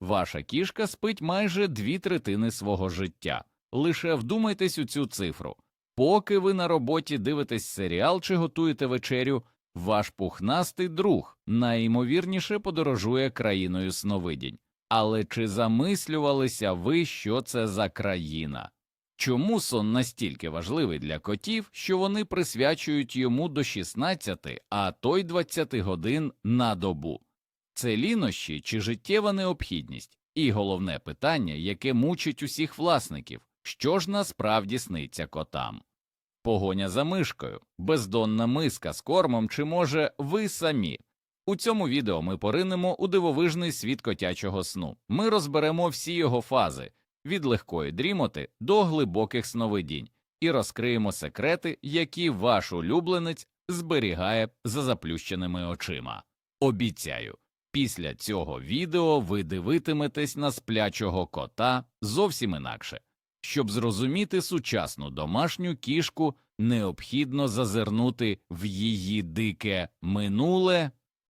Ваша кішка спить майже дві третини свого життя. Лише вдумайтесь у цю цифру. Поки ви на роботі дивитесь серіал чи готуєте вечерю, ваш пухнастий друг найімовірніше подорожує країною сновидінь. Але чи замислювалися ви, що це за країна? Чому сон настільки важливий для котів, що вони присвячують йому до 16, а то й 20 годин на добу? Це лінощі чи життєва необхідність? І головне питання, яке мучить усіх власників що ж насправді сниться котам? Погоня за мишкою, бездонна миска з кормом, чи може ви самі? У цьому відео ми поринемо у дивовижний світ котячого сну. Ми розберемо всі його фази від легкої дрімоти до глибоких сновидінь і розкриємо секрети, які ваш улюбленець зберігає за заплющеними очима. Обіцяю, після цього відео ви дивитиметесь на сплячого кота зовсім інакше. Щоб зрозуміти сучасну домашню кішку, необхідно зазирнути в її дике минуле.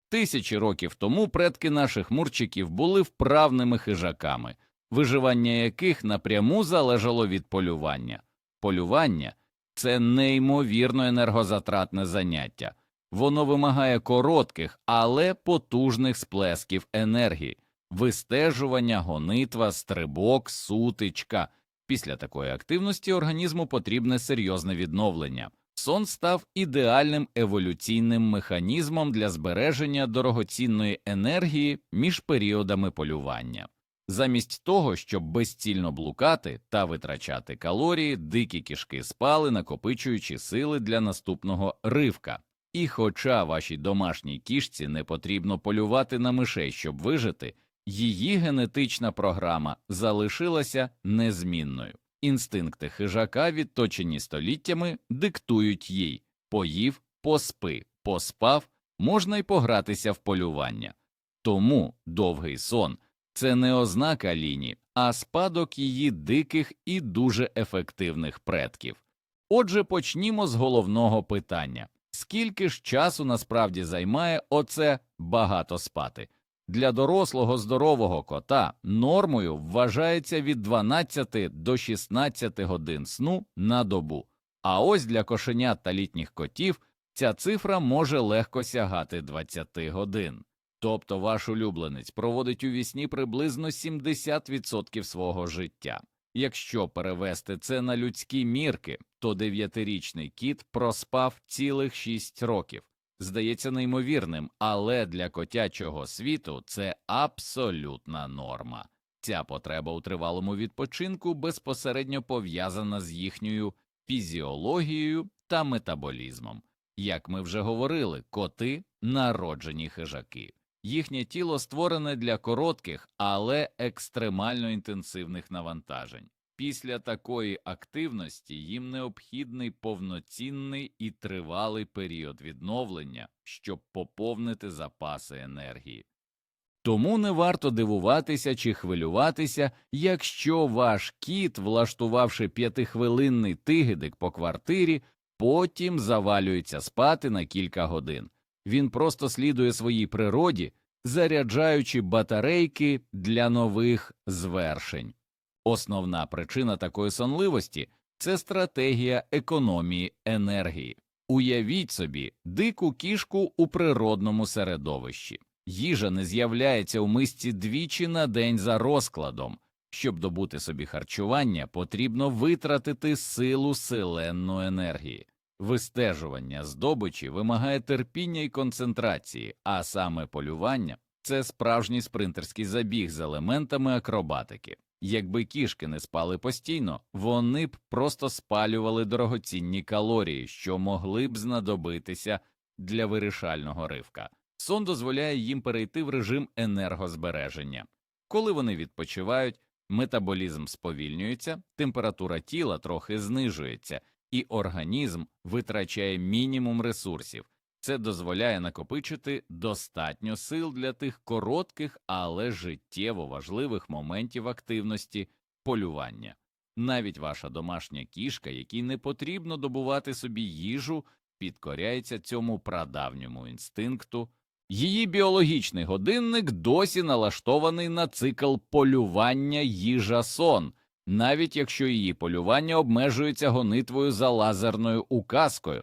Тисячі років тому предки наших мурчиків були вправними хижаками, виживання яких напряму залежало від полювання. Полювання це неймовірно енергозатратне заняття. Воно вимагає коротких, але потужних сплесків енергії, вистежування, гонитва, стрибок, сутичка. Після такої активності організму потрібне серйозне відновлення. Сон став ідеальним еволюційним механізмом для збереження дорогоцінної енергії між періодами полювання. Замість того, щоб безцільно блукати та витрачати калорії, дикі кішки спали, накопичуючи сили для наступного ривка. І хоча вашій домашній кішці не потрібно полювати на мишей, щоб вижити, її генетична програма залишилася незмінною. Інстинкти хижака, відточені століттями, диктують їй поїв, поспи, поспав, можна й погратися в полювання. Тому довгий сон це не ознака ліні, а спадок її диких і дуже ефективних предків. Отже, почнімо з головного питання скільки ж часу насправді займає оце багато спати? Для дорослого здорового кота нормою вважається від 12 до 16 годин сну на добу, а ось для кошенят та літніх котів ця цифра може легко сягати 20 годин. Тобто ваш улюбленець проводить у вісні приблизно 70% свого життя. Якщо перевести це на людські мірки, то дев'ятирічний кіт проспав цілих 6 років здається неймовірним, але для котячого світу це абсолютна норма. Ця потреба у тривалому відпочинку безпосередньо пов'язана з їхньою фізіологією та метаболізмом. Як ми вже говорили, коти народжені хижаки. Їхнє тіло створене для коротких, але екстремально інтенсивних навантажень. Після такої активності їм необхідний повноцінний і тривалий період відновлення, щоб поповнити запаси енергії. Тому не варто дивуватися чи хвилюватися, якщо ваш кіт, влаштувавши п'ятихвилинний тигидик по квартирі, потім завалюється спати на кілька годин. Він просто слідує своїй природі, заряджаючи батарейки для нових звершень. Основна причина такої сонливості це стратегія економії енергії. Уявіть собі дику кішку у природному середовищі. Їжа не з'являється у мисці двічі на день за розкладом. Щоб добути собі харчування, потрібно витратити силу селенну енергії. Вистежування здобичі вимагає терпіння і концентрації, а саме полювання це справжній спринтерський забіг з елементами акробатики. Якби кішки не спали постійно, вони б просто спалювали дорогоцінні калорії, що могли б знадобитися для вирішального ривка. Сон дозволяє їм перейти в режим енергозбереження. Коли вони відпочивають, метаболізм сповільнюється, температура тіла трохи знижується, і організм витрачає мінімум ресурсів. Це дозволяє накопичити достатньо сил для тих коротких, але життєво важливих моментів активності полювання. Навіть ваша домашня кішка, якій не потрібно добувати собі їжу, підкоряється цьому прадавньому інстинкту Її біологічний годинник досі налаштований на цикл полювання їжа сон, навіть якщо її полювання обмежується гонитвою за лазерною указкою.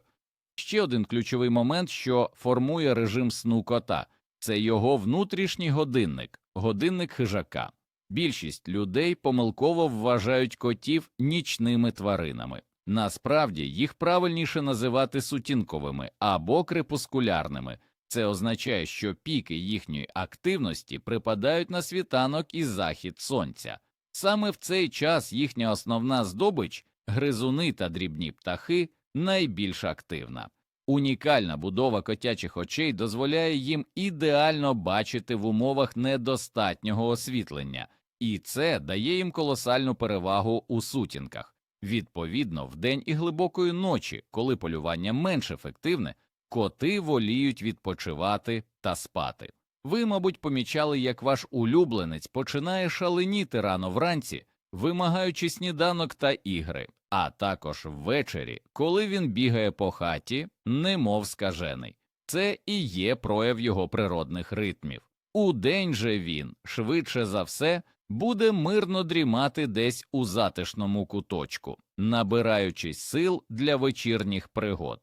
Ще один ключовий момент, що формує режим сну кота це його внутрішній годинник, годинник хижака. Більшість людей помилково вважають котів нічними тваринами. Насправді їх правильніше називати сутінковими або крепускулярними. Це означає, що піки їхньої активності припадають на світанок і захід сонця. Саме в цей час їхня основна здобич гризуни та дрібні птахи найбільш активна. Унікальна будова котячих очей дозволяє їм ідеально бачити в умовах недостатнього освітлення, і це дає їм колосальну перевагу у сутінках. Відповідно, вдень і глибокої ночі, коли полювання менш ефективне, коти воліють відпочивати та спати. Ви, мабуть, помічали, як ваш улюбленець починає шаленіти рано вранці, вимагаючи сніданок та ігри, а також ввечері, коли він бігає по хаті, немов скажений. Це і є прояв його природних ритмів. Удень же він, швидше за все, буде мирно дрімати десь у затишному куточку, набираючись сил для вечірніх пригод.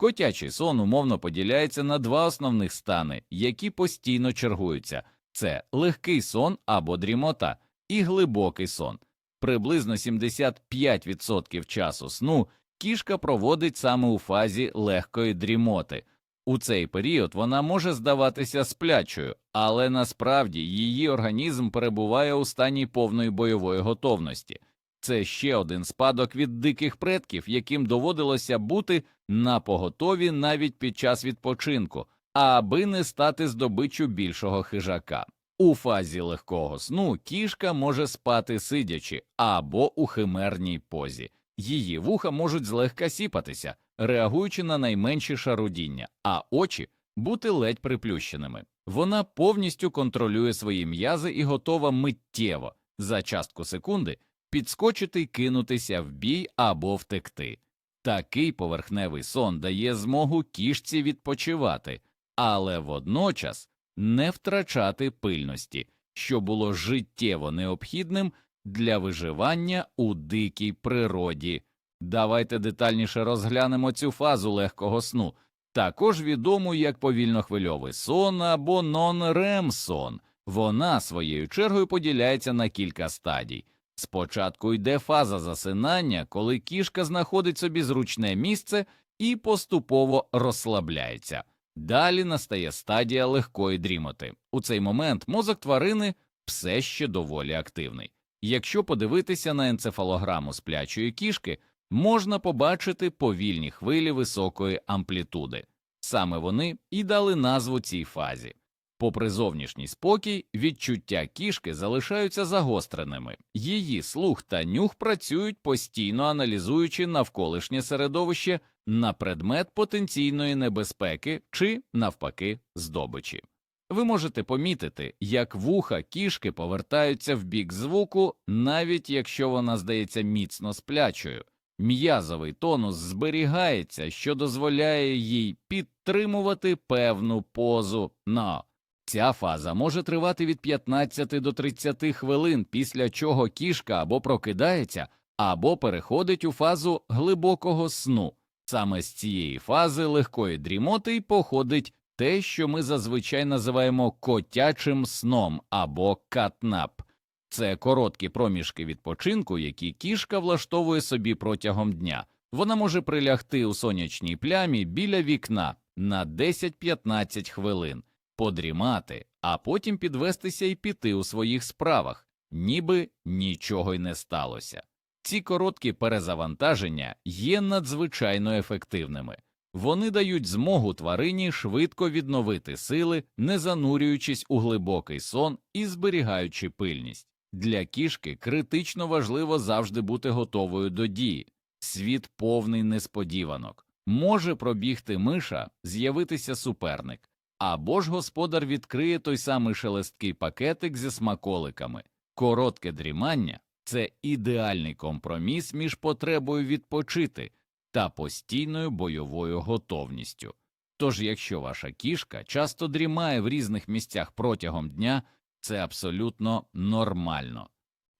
Котячий сон умовно поділяється на два основних стани, які постійно чергуються: це легкий сон або дрімота і глибокий сон. Приблизно 75% часу сну кішка проводить саме у фазі легкої дрімоти. У цей період вона може здаватися сплячою, але насправді її організм перебуває у стані повної бойової готовності. Це ще один спадок від диких предків, яким доводилося бути на поготові навіть під час відпочинку, аби не стати здобиччю більшого хижака. У фазі легкого сну кішка може спати сидячи або у химерній позі. Її вуха можуть злегка сіпатися, реагуючи на найменші шарудіння, а очі бути ледь приплющеними. Вона повністю контролює свої м'язи і готова миттєво за частку секунди підскочити й кинутися в бій або втекти. Такий поверхневий сон дає змогу кішці відпочивати, але водночас не втрачати пильності, що було життєво необхідним для виживання у дикій природі. Давайте детальніше розглянемо цю фазу легкого сну, також відому як повільнохвильовий сон або нон-рем сон. Вона своєю чергою поділяється на кілька стадій. Спочатку йде фаза засинання, коли кішка знаходить собі зручне місце і поступово розслабляється. Далі настає стадія легкої дрімоти. У цей момент мозок тварини все ще доволі активний. Якщо подивитися на енцефалограму сплячої кішки, можна побачити повільні хвилі високої амплітуди. Саме вони і дали назву цій фазі. Попри зовнішній спокій, відчуття кішки залишаються загостреними, її слух та нюх працюють постійно аналізуючи навколишнє середовище на предмет потенційної небезпеки чи, навпаки, здобичі. Ви можете помітити, як вуха кішки повертаються в бік звуку, навіть якщо вона здається міцно сплячою. М'язовий тонус зберігається, що дозволяє їй підтримувати певну позу на Ця фаза може тривати від 15 до 30 хвилин, після чого кішка або прокидається, або переходить у фазу глибокого сну. Саме з цієї фази легкої дрімоти й походить те, що ми зазвичай називаємо котячим сном або катнап. Це короткі проміжки відпочинку, які кішка влаштовує собі протягом дня. Вона може прилягти у сонячній плямі біля вікна на 10-15 хвилин подрімати, а потім підвестися і піти у своїх справах, ніби нічого й не сталося. Ці короткі перезавантаження є надзвичайно ефективними. Вони дають змогу тварині швидко відновити сили, не занурюючись у глибокий сон і зберігаючи пильність. Для кішки критично важливо завжди бути готовою до дії. Світ повний несподіванок. Може пробігти миша, з'явитися суперник, або ж господар відкриє той самий шелесткий пакетик зі смаколиками. Коротке дрімання це ідеальний компроміс між потребою відпочити та постійною бойовою готовністю. Тож, якщо ваша кішка часто дрімає в різних місцях протягом дня, це абсолютно нормально.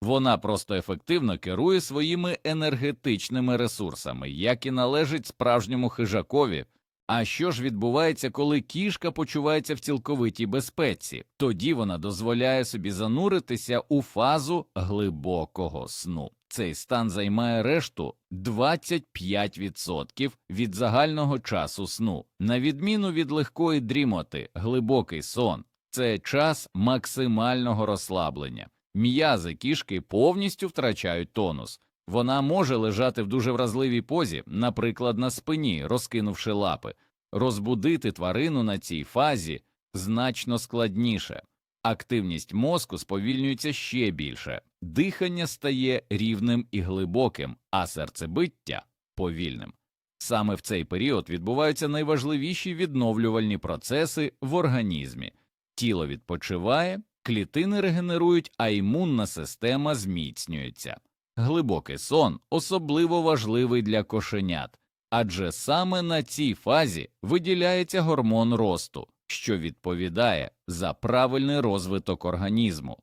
Вона просто ефективно керує своїми енергетичними ресурсами, як і належить справжньому хижакові. А що ж відбувається, коли кішка почувається в цілковитій безпеці? Тоді вона дозволяє собі зануритися у фазу глибокого сну. Цей стан займає решту 25% від загального часу сну. На відміну від легкої дрімоти, глибокий сон це час максимального розслаблення. М'язи кішки повністю втрачають тонус. Вона може лежати в дуже вразливій позі, наприклад, на спині, розкинувши лапи. Розбудити тварину на цій фазі значно складніше. Активність мозку сповільнюється ще більше, дихання стає рівним і глибоким, а серцебиття повільним. Саме в цей період відбуваються найважливіші відновлювальні процеси в організмі. Тіло відпочиває, клітини регенерують, а імунна система зміцнюється. Глибокий сон особливо важливий для кошенят, адже саме на цій фазі виділяється гормон росту, що відповідає за правильний розвиток організму.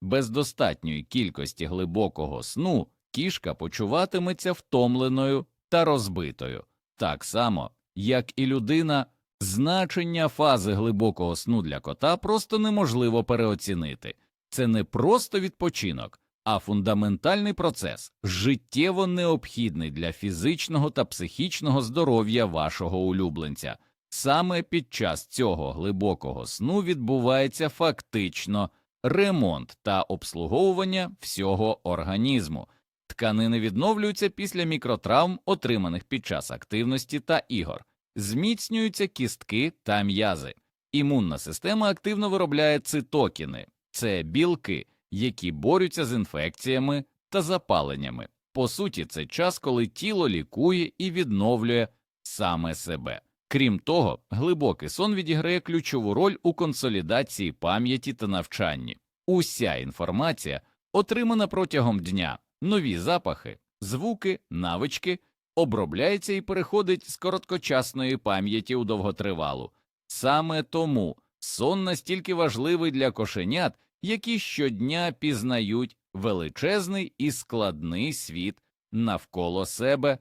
Без достатньої кількості глибокого сну кішка почуватиметься втомленою та розбитою, так само, як і людина. Значення фази глибокого сну для кота просто неможливо переоцінити. Це не просто відпочинок, а фундаментальний процес, життєво необхідний для фізичного та психічного здоров'я вашого улюбленця. Саме під час цього глибокого сну відбувається фактично ремонт та обслуговування всього організму. Тканини відновлюються після мікротравм, отриманих під час активності та ігор, зміцнюються кістки та м'язи. Імунна система активно виробляє цитокіни, це білки, які борються з інфекціями та запаленнями. По суті, це час, коли тіло лікує і відновлює саме себе. Крім того, глибокий сон відіграє ключову роль у консолідації пам'яті та навчанні. Уся інформація, отримана протягом дня, нові запахи, звуки, навички, обробляється і переходить з короткочасної пам'яті у довготривалу. Саме тому сон настільки важливий для кошенят, які щодня пізнають величезний і складний світ навколо себе.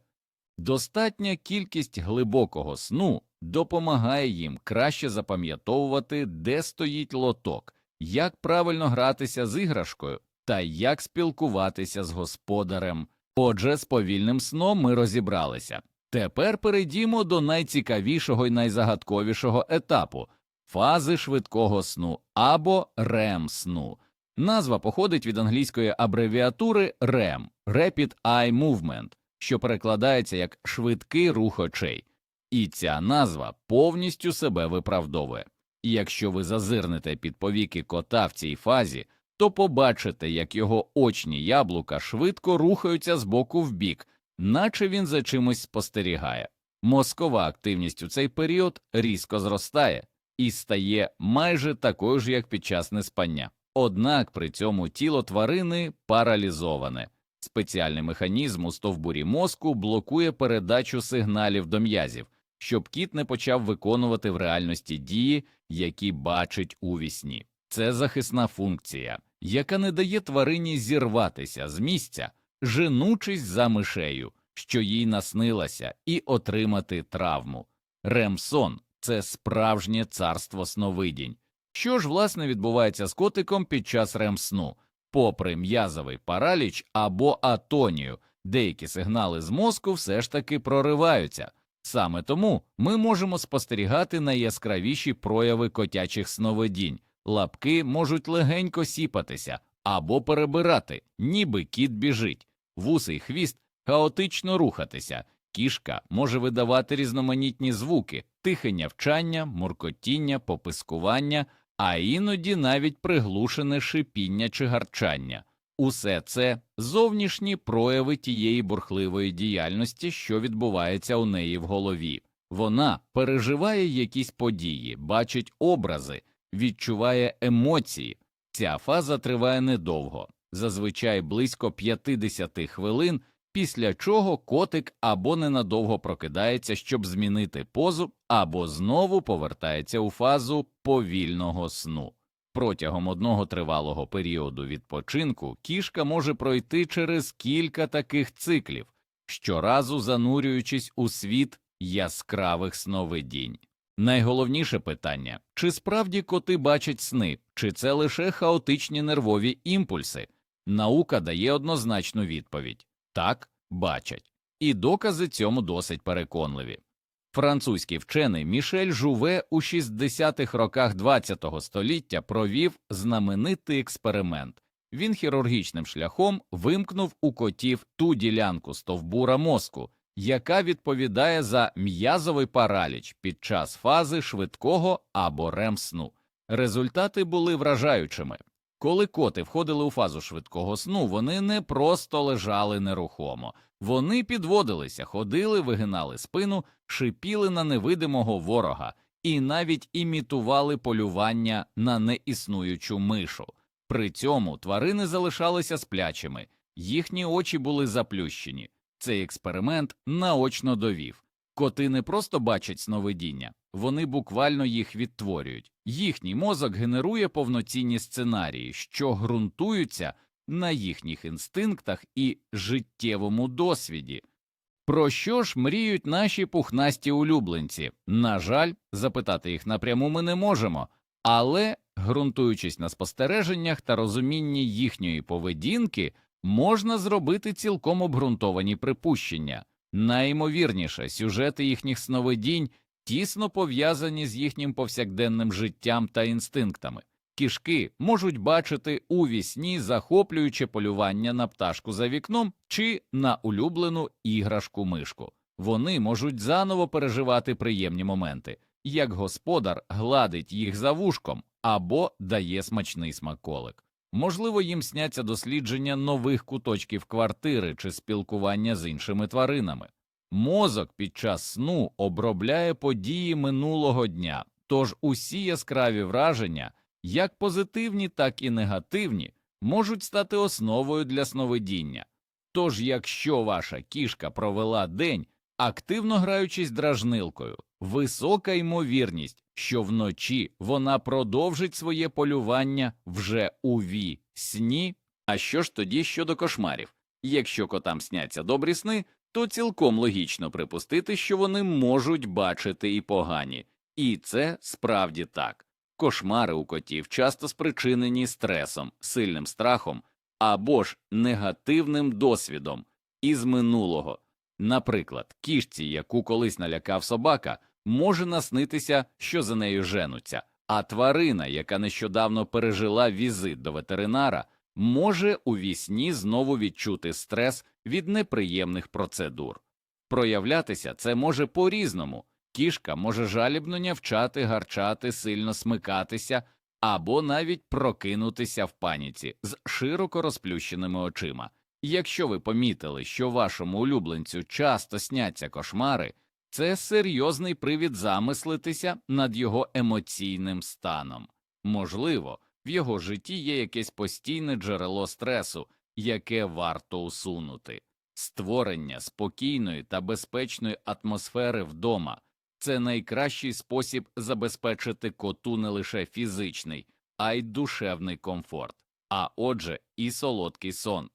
Достатня кількість глибокого сну допомагає їм краще запам'ятовувати, де стоїть лоток, як правильно гратися з іграшкою та як спілкуватися з господарем. Отже, з повільним сном ми розібралися. Тепер перейдімо до найцікавішого і найзагадковішого етапу фази швидкого сну або REM сну. Назва походить від англійської абревіатури REM – Rapid Eye Movement, що перекладається як швидкий рух очей. І ця назва повністю себе виправдовує. І якщо ви зазирнете під повіки кота в цій фазі, то побачите, як його очні яблука швидко рухаються з боку в бік, наче він за чимось спостерігає. Мозкова активність у цей період різко зростає і стає майже такою ж, як під час неспання. Однак при цьому тіло тварини паралізоване. Спеціальний механізм у стовбурі мозку блокує передачу сигналів до м'язів, щоб кіт не почав виконувати в реальності дії, які бачить у вісні. Це захисна функція, яка не дає тварині зірватися з місця, женучись за мишею, що їй наснилася, і отримати травму. Ремсон це справжнє царство сновидінь. Що ж, власне, відбувається з котиком під час ремсну? Попри м'язовий параліч або атонію, деякі сигнали з мозку все ж таки прориваються. Саме тому ми можемо спостерігати найяскравіші прояви котячих сновидінь. Лапки можуть легенько сіпатися або перебирати, ніби кіт біжить, вусий хвіст хаотично рухатися, кішка може видавати різноманітні звуки, тихе нявчання, муркотіння, попискування, а іноді навіть приглушене шипіння чи гарчання. Усе це зовнішні прояви тієї бурхливої діяльності, що відбувається у неї в голові. Вона переживає якісь події, бачить образи, відчуває емоції. Ця фаза триває недовго, зазвичай близько 50 хвилин, після чого котик або ненадовго прокидається, щоб змінити позу, або знову повертається у фазу повільного сну. Протягом одного тривалого періоду відпочинку кішка може пройти через кілька таких циклів, щоразу занурюючись у світ яскравих сновидінь. Найголовніше питання чи справді коти бачать сни, чи це лише хаотичні нервові імпульси? Наука дає однозначну відповідь так, бачать, і докази цьому досить переконливі. Французький вчений Мішель Жуве у 60-х роках ХХ століття провів знаменитий експеримент. Він хірургічним шляхом вимкнув у котів ту ділянку стовбура мозку, яка відповідає за м'язовий параліч під час фази швидкого або рем-сну. Результати були вражаючими. Коли коти входили у фазу швидкого сну, вони не просто лежали нерухомо, вони підводилися, ходили, вигинали спину, шипіли на невидимого ворога і навіть імітували полювання на неіснуючу мишу. При цьому тварини залишалися сплячими, їхні очі були заплющені. Цей експеримент наочно довів. Коти не просто бачать сновидіння, вони буквально їх відтворюють. Їхній мозок генерує повноцінні сценарії, що ґрунтуються на їхніх інстинктах і життєвому досвіді. Про що ж мріють наші пухнасті улюбленці? На жаль, запитати їх напряму ми не можемо, але, ґрунтуючись на спостереженнях та розумінні їхньої поведінки, можна зробити цілком обґрунтовані припущення. Найімовірніше, сюжети їхніх сновидінь тісно пов'язані з їхнім повсякденним життям та інстинктами. Кішки можуть бачити у вісні захоплююче полювання на пташку за вікном чи на улюблену іграшку мишку. Вони можуть заново переживати приємні моменти, як господар гладить їх за вушком або дає смачний смаколик. Можливо, їм сняться дослідження нових куточків квартири чи спілкування з іншими тваринами. Мозок під час сну обробляє події минулого дня, тож усі яскраві враження, як позитивні, так і негативні, можуть стати основою для сновидіння. Тож, якщо ваша кішка провела день, активно граючись дражнилкою, висока ймовірність, що вночі вона продовжить своє полювання вже у ві сні. А що ж тоді щодо кошмарів? Якщо котам сняться добрі сни, то цілком логічно припустити, що вони можуть бачити і погані, і це справді так. Кошмари у котів часто спричинені стресом, сильним страхом або ж негативним досвідом із минулого. Наприклад, кішці, яку колись налякав собака, може наснитися, що за нею женуться, а тварина, яка нещодавно пережила візит до ветеринара, може у вісні знову відчути стрес від неприємних процедур. Проявлятися це може по різному. Кішка може жалібно нявчати, гарчати, сильно смикатися або навіть прокинутися в паніці з широко розплющеними очима. Якщо ви помітили, що вашому улюбленцю часто сняться кошмари, це серйозний привід замислитися над його емоційним станом. Можливо, в його житті є якесь постійне джерело стресу, яке варто усунути. Створення спокійної та безпечної атмосфери вдома це найкращий спосіб забезпечити коту не лише фізичний, а й душевний комфорт, а отже, і солодкий сон.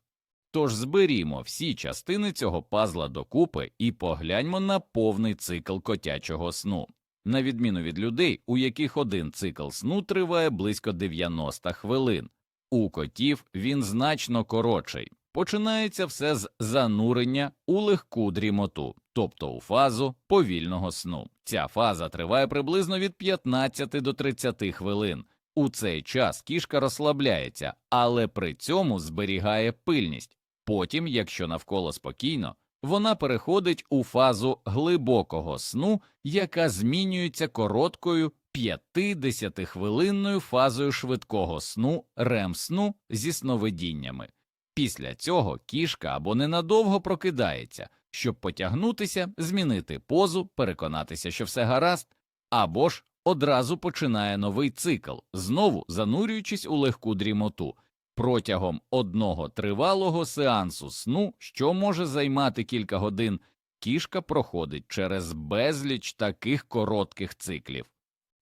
Тож зберімо всі частини цього пазла докупи і погляньмо на повний цикл котячого сну. На відміну від людей, у яких один цикл сну триває близько 90 хвилин, у котів він значно коротший. Починається все з занурення у легку дрімоту, тобто у фазу повільного сну. Ця фаза триває приблизно від 15 до 30 хвилин. У цей час кішка розслабляється, але при цьому зберігає пильність. Потім, якщо навколо спокійно, вона переходить у фазу глибокого сну, яка змінюється короткою 50-хвилинною фазою швидкого сну рем-сну зі сновидіннями. Після цього кішка або ненадовго прокидається, щоб потягнутися, змінити позу, переконатися, що все гаразд, або ж одразу починає новий цикл, знову занурюючись у легку дрімоту. Протягом одного тривалого сеансу сну, що може займати кілька годин, кішка проходить через безліч таких коротких циклів.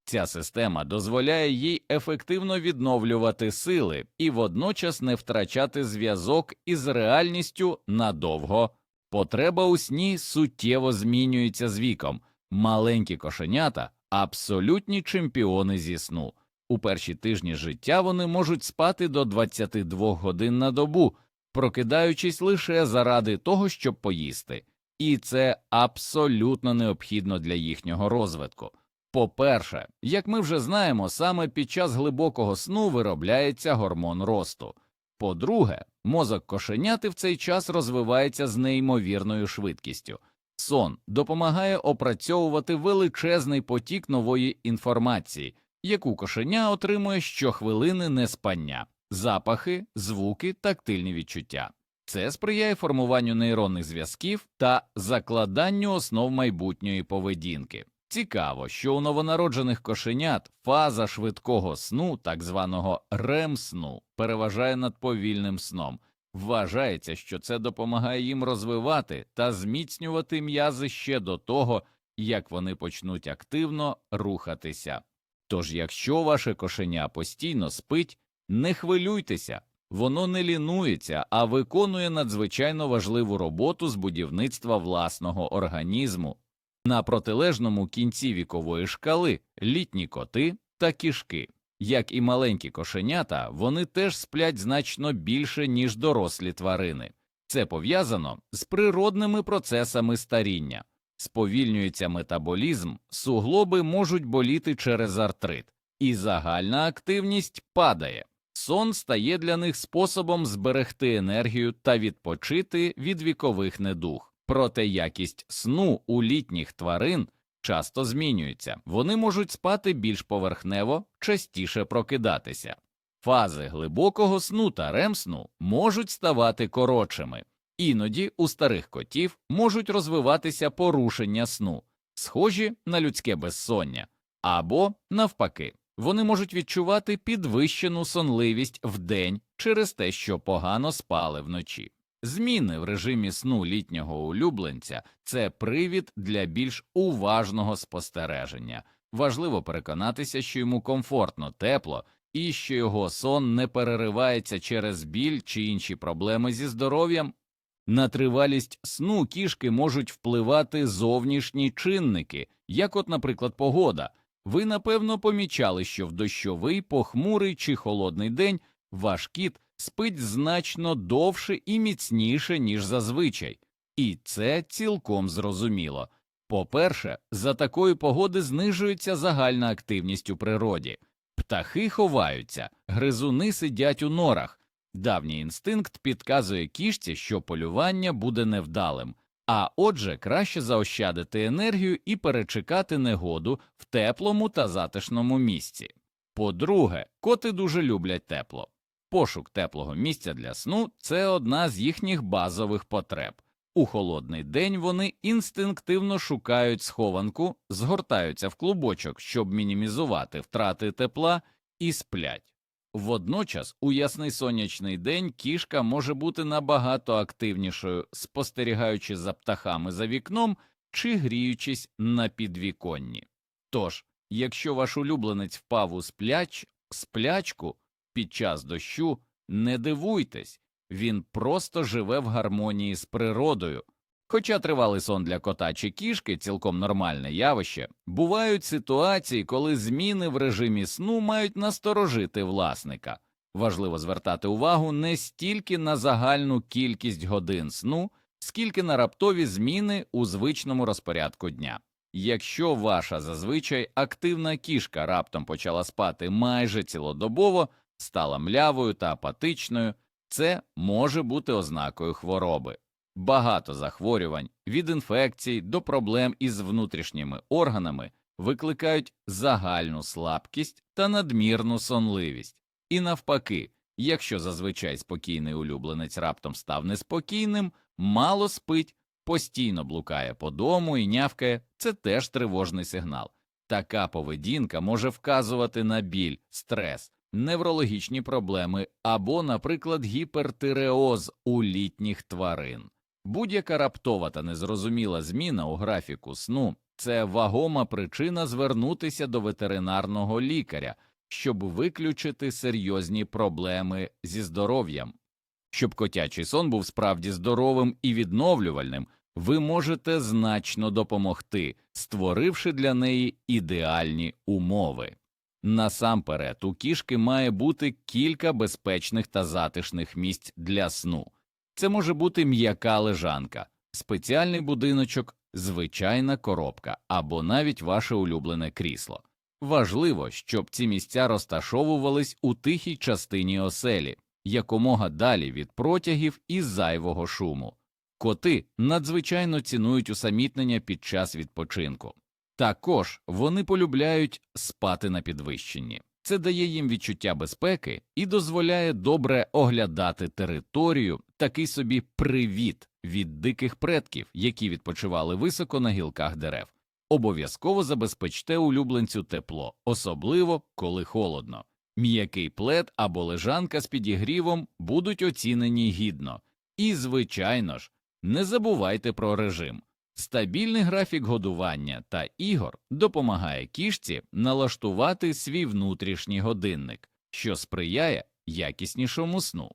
Ця система дозволяє їй ефективно відновлювати сили і водночас не втрачати зв'язок із реальністю надовго. Потреба у сні суттєво змінюється з віком. Маленькі кошенята абсолютні чемпіони зі сну. У перші тижні життя вони можуть спати до 22 годин на добу, прокидаючись лише заради того, щоб поїсти, і це абсолютно необхідно для їхнього розвитку. По-перше, як ми вже знаємо, саме під час глибокого сну виробляється гормон росту. По-друге, мозок кошеняти в цей час розвивається з неймовірною швидкістю. Сон допомагає опрацьовувати величезний потік нової інформації, яку кошеня отримує щохвилини неспання, запахи, звуки, тактильні відчуття. Це сприяє формуванню нейронних зв'язків та закладанню основ майбутньої поведінки. Цікаво, що у новонароджених кошенят фаза швидкого сну, так званого рем-сну, переважає над повільним сном. Вважається, що це допомагає їм розвивати та зміцнювати м'язи ще до того, як вони почнуть активно рухатися. Тож, якщо ваше кошеня постійно спить, не хвилюйтеся, воно не лінується, а виконує надзвичайно важливу роботу з будівництва власного організму. На протилежному кінці вікової шкали літні коти та кішки. Як і маленькі кошенята, вони теж сплять значно більше, ніж дорослі тварини. Це пов'язано з природними процесами старіння. Сповільнюється метаболізм, суглоби можуть боліти через артрит, і загальна активність падає. Сон стає для них способом зберегти енергію та відпочити від вікових недуг. Проте якість сну у літніх тварин часто змінюється, вони можуть спати більш поверхнево, частіше прокидатися. Фази глибокого сну та ремсну можуть ставати коротшими, іноді у старих котів можуть розвиватися порушення сну, схожі на людське безсоння, або, навпаки, вони можуть відчувати підвищену сонливість вдень через те, що погано спали вночі. Зміни в режимі сну літнього улюбленця це привід для більш уважного спостереження. Важливо переконатися, що йому комфортно, тепло і що його сон не переривається через біль чи інші проблеми зі здоров'ям. На тривалість сну кішки можуть впливати зовнішні чинники, як, от, наприклад, погода. Ви напевно помічали, що в дощовий, похмурий чи холодний день ваш кіт спить значно довше і міцніше, ніж зазвичай, і це цілком зрозуміло. По-перше, за такої погоди знижується загальна активність у природі, птахи ховаються, гризуни сидять у норах. Давній інстинкт підказує кішці, що полювання буде невдалим, а отже, краще заощадити енергію і перечекати негоду в теплому та затишному місці. По-друге, коти дуже люблять тепло. Пошук теплого місця для сну це одна з їхніх базових потреб. У холодний день вони інстинктивно шукають схованку, згортаються в клубочок, щоб мінімізувати втрати тепла, і сплять. Водночас, у ясний сонячний день кішка може бути набагато активнішою, спостерігаючи за птахами за вікном чи гріючись на підвіконні. Тож, якщо ваш улюбленець впав у спляч, сплячку під час дощу, не дивуйтесь, він просто живе в гармонії з природою. Хоча тривалий сон для кота чи кішки цілком нормальне явище, бувають ситуації, коли зміни в режимі сну мають насторожити власника. Важливо звертати увагу не стільки на загальну кількість годин сну, скільки на раптові зміни у звичному розпорядку дня. Якщо ваша зазвичай активна кішка раптом почала спати майже цілодобово, стала млявою та апатичною, це може бути ознакою хвороби. Багато захворювань від інфекцій до проблем із внутрішніми органами викликають загальну слабкість та надмірну сонливість. І навпаки, якщо зазвичай спокійний улюбленець раптом став неспокійним, мало спить, постійно блукає по дому і нявкає, це теж тривожний сигнал. Така поведінка може вказувати на біль, стрес, неврологічні проблеми або, наприклад, гіпертиреоз у літніх тварин. Будь-яка раптова та незрозуміла зміна у графіку сну це вагома причина звернутися до ветеринарного лікаря, щоб виключити серйозні проблеми зі здоров'ям. Щоб котячий сон був справді здоровим і відновлювальним, ви можете значно допомогти, створивши для неї ідеальні умови. Насамперед, у кішки має бути кілька безпечних та затишних місць для сну. Це може бути м'яка лежанка, спеціальний будиночок, звичайна коробка або навіть ваше улюблене крісло. Важливо, щоб ці місця розташовувались у тихій частині оселі, якомога далі від протягів і зайвого шуму. Коти надзвичайно цінують усамітнення під час відпочинку. Також вони полюбляють спати на підвищенні. Це дає їм відчуття безпеки і дозволяє добре оглядати територію, такий собі привіт від диких предків, які відпочивали високо на гілках дерев. Обов'язково забезпечте улюбленцю тепло, особливо коли холодно. М'який плед або лежанка з підігрівом будуть оцінені гідно. І, звичайно ж, не забувайте про режим. Стабільний графік годування та ігор допомагає кішці налаштувати свій внутрішній годинник, що сприяє якіснішому сну.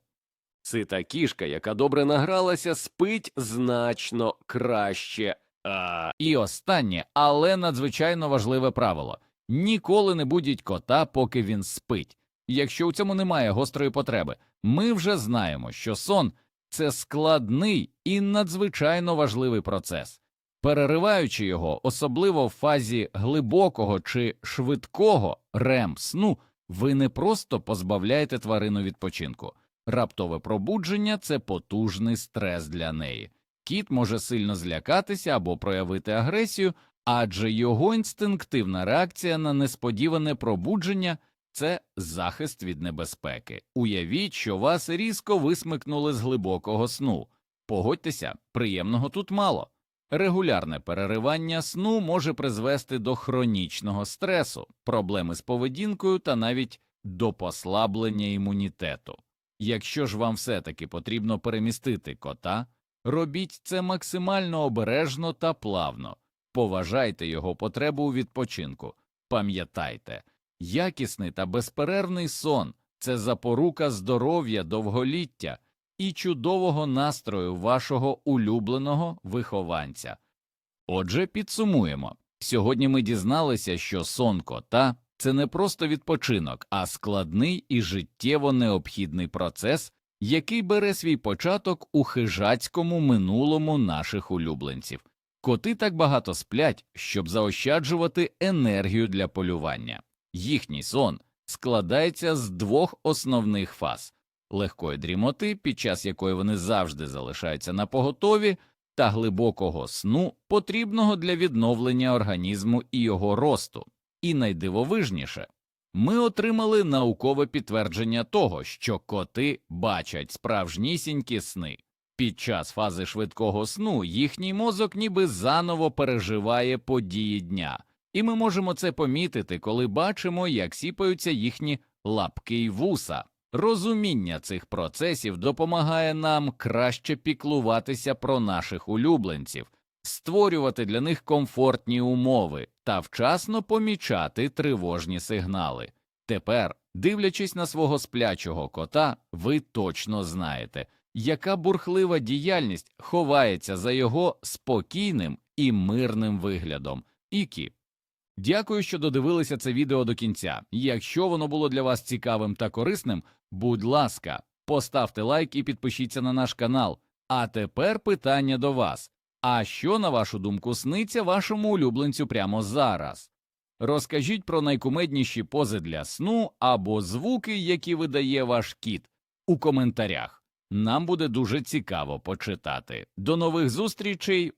Сита кішка, яка добре награлася, спить значно краще. А, І останнє, але надзвичайно важливе правило ніколи не будіть кота, поки він спить. Якщо у цьому немає гострої потреби, ми вже знаємо, що сон це складний і надзвичайно важливий процес. Перериваючи його, особливо в фазі глибокого чи швидкого рем сну, ви не просто позбавляєте тварину відпочинку. Раптове пробудження це потужний стрес для неї. Кіт може сильно злякатися або проявити агресію, адже його інстинктивна реакція на несподіване пробудження це захист від небезпеки. Уявіть, що вас різко висмикнули з глибокого сну. Погодьтеся, приємного тут мало. Регулярне переривання сну може призвести до хронічного стресу, проблеми з поведінкою та навіть до послаблення імунітету. Якщо ж вам все-таки потрібно перемістити кота, робіть це максимально обережно та плавно, поважайте його потребу у відпочинку, пам'ятайте, якісний та безперервний сон це запорука здоров'я, довголіття і чудового настрою вашого улюбленого вихованця. Отже, підсумуємо. Сьогодні ми дізналися, що сон кота це не просто відпочинок, а складний і життєво необхідний процес, який бере свій початок у хижацькому минулому наших улюбленців. Коти так багато сплять, щоб заощаджувати енергію для полювання. Їхній сон складається з двох основних фаз легкої дрімоти, під час якої вони завжди залишаються на поготові, та глибокого сну, потрібного для відновлення організму і його росту. І найдивовижніше, ми отримали наукове підтвердження того, що коти бачать справжнісінькі сни. Під час фази швидкого сну їхній мозок ніби заново переживає події дня, і ми можемо це помітити, коли бачимо, як сіпаються їхні лапки й вуса. Розуміння цих процесів допомагає нам краще піклуватися про наших улюбленців, створювати для них комфортні умови та вчасно помічати тривожні сигнали. Тепер, дивлячись на свого сплячого кота, ви точно знаєте, яка бурхлива діяльність ховається за його спокійним і мирним виглядом. Ікі. Дякую, що додивилися це відео до кінця. Якщо воно було для вас цікавим та корисним, будь ласка, поставте лайк і підпишіться на наш канал. А тепер питання до вас. А що, на вашу думку, сниться вашому улюбленцю прямо зараз? Розкажіть про найкумедніші пози для сну або звуки, які видає ваш кіт, у коментарях. Нам буде дуже цікаво почитати. До нових зустрічей!